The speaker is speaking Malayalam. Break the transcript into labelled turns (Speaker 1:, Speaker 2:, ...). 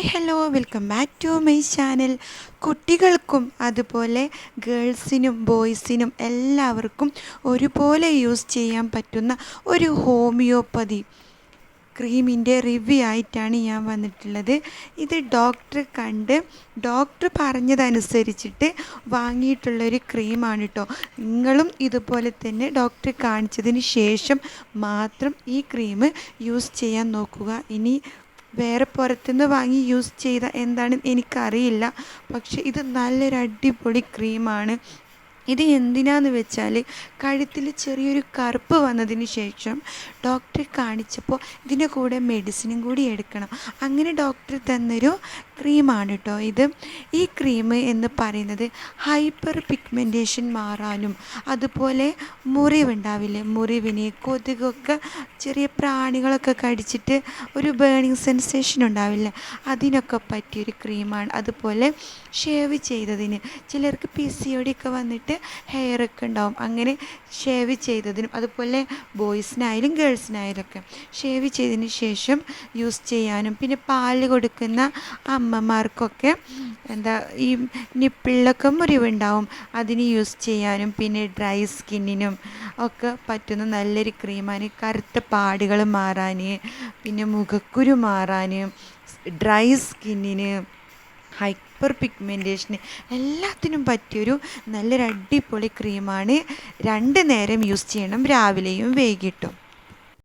Speaker 1: Hi hello welcome back to my channel കുട്ടികൾക്കും അതുപോലെ ഗേൾസിനും ബോയ്സിനും എല്ലാവർക്കും ഒരുപോലെ യൂസ് ചെയ്യാൻ പറ്റുന്ന ഒരു ഹോമിയോപ്പതി ക്രീമിന്റെ റിവ്യൂ ആയിട്ടാണ് ഞാൻ വന്നിട്ടുള്ളത്. ഇത് ഡോക്ടർ കണ്ട് ഡോക്ടർ പറഞ്ഞതനുസരിച്ചിട്ട് വാങ്ങിയിട്ടുള്ളൊരു ക്രീമാണ് കേട്ടോ നിങ്ങളും ഇതുപോലെ തന്നെ ഡോക്ടർ കാണിച്ചതിന് ശേഷം മാത്രം ഈ ക്രീം യൂസ് ചെയ്യാൻ നോക്കുക. ഇനി വേറെ പുറത്തുനിന്ന് വാങ്ങി യൂസ് ചെയ്ത എന്താണെന്ന് എനിക്കറിയില്ല. പക്ഷേ ഇത് നല്ലൊരു അടിപൊളി ക്രീമാണ് ഇത് എന്തിനാന്ന് വെച്ചാൽ കഴുത്തിൽ ചെറിയൊരു കറുപ്പ് വന്നതിന് ശേഷം ഡോക്ടറെ കാണിച്ചപ്പോൾ ഇതിന്റെ കൂടെ മെഡിസിനും കൂടി എടുക്കണം. അങ്ങനെ ഡോക്ടർ തന്നൊരു ക്രീമാണ് കേട്ടോ ഇത് ഈ ക്രീം എന്ന് പറയുന്നത് ഹൈപ്പർ പിഗ്മെന്റേഷൻ മാറാനും അതുപോലെ മുറിവുണ്ടാവില്ലേ? മുറിവിന് കൊതുകൊക്കെ ചെറിയ പ്രാണികളൊക്കെ കടിച്ചിട്ട് ഒരു ബേണിങ് സെൻസേഷൻ ഉണ്ടാവില്ലേ? അതിനൊക്കെ പറ്റിയൊരു ക്രീമാണ്. അതുപോലെ ഷേവ് ചെയ്തതിന്. ചിലർക്ക് പി സി ഒക്കെ വന്നിട്ട് ഹെയർ ഒക്കെ ഉണ്ടാവും. അങ്ങനെ ഷേവ് ചെയ്തതിനും അതുപോലെ ബോയ്സിനായാലും ഗേൾസിനായാലും ഒക്കെ ഷേവ് ചെയ്തതിന് ശേഷം യൂസ് ചെയ്യാനും പിന്നെ പാൽ കൊടുക്കുന്ന അമ്മമാർക്കൊക്കെ എന്താ ഈ നിപ്പിളിലൊക്കെ മുറിവുണ്ടാവും. അതിന് യൂസ് ചെയ്യാനും പിന്നെ ഡ്രൈ സ്കിന്നിനും ഒക്കെ പറ്റുന്ന നല്ലൊരു ക്രീമാണ്. കറുത്ത പാടുകൾ മാറാൻ പിന്നെ മുഖക്കുരു മാറാൻ ഡ്രൈ സ്കിന്നിന് ഹൈപ്പർ പിഗ്മെന്റേഷന് എല്ലാത്തിനും പറ്റിയൊരു നല്ലൊരു അടിപൊളി ക്രീമാണ്. രണ്ട് നേരം യൂസ് ചെയ്യണം. രാവിലെയും വൈകിട്ടും.